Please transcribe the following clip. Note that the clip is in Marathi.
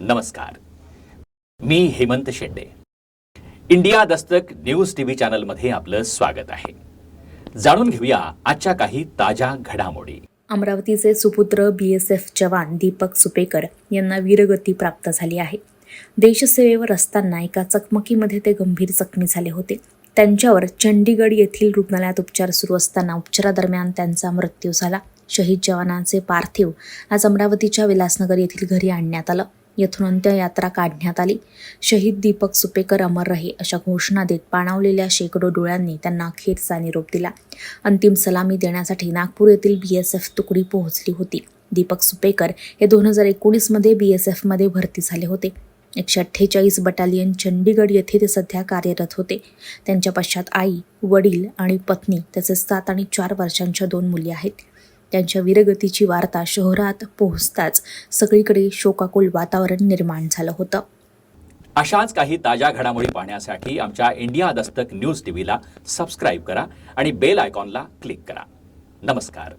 नमस्कार. मी Hemant Shende. India Dastak news TV चॅनलमध्ये आपलं स्वागत आहे. जाणून घेऊया आजच्या काही ताज्या घडामोडी. अमरावतीचे सुपुत्र बी एस एफ जवान दीपक सुपेकर यांना वीरगती प्राप्त झाली आहे. देशसेवेवर असताना एका चकमकीमध्ये ते गंभीर जखमी झाले होते. त्यांच्यावर चंडीगड येथील रुग्णालयात उपचार सुरू असताना उपचारादरम्यान त्यांचा मृत्यू झाला. शहीद जवानांचे पार्थिव आज अमरावतीच्या विलासनगर येथील घरी आणण्यात आलं. येथून अंत्ययात्रा काढण्यात आली. शहीद दीपक सुपेकर अमर रहे अशा घोषणा देत पाणावलेल्या शेकडो डोळ्यांनी त्यांना अखेरचा निरोप दिला. अंतिम सलामी देण्यासाठी नागपूर येथील बी एस एफ तुकडी पोहोचली होती. दीपक सुपेकर हे दोन हजार एकोणीसमध्ये बी एस एफमध्ये भरती झाले होते. एकशे अठ्ठेचाळीस बटालियन चंडीगड येथे ते सध्या कार्यरत होते. त्यांच्या पश्चात आई वडील आणि पत्नी तसेच सात आणि चार वर्षांच्या दोन मुली आहेत. त्यांच्या वीरगतीची वार्ता शहरात पोहोचताच सगळीकडे शोकाकुल वातावरण निर्माण झालं होतं. अशाच काही ताज्या घडामोडी पाहण्यासाठी आमच्या इंडिया दस्तक न्यूज टीव्हीला सबस्क्राईब करा आणि बेल आयकॉनला क्लिक करा. नमस्कार.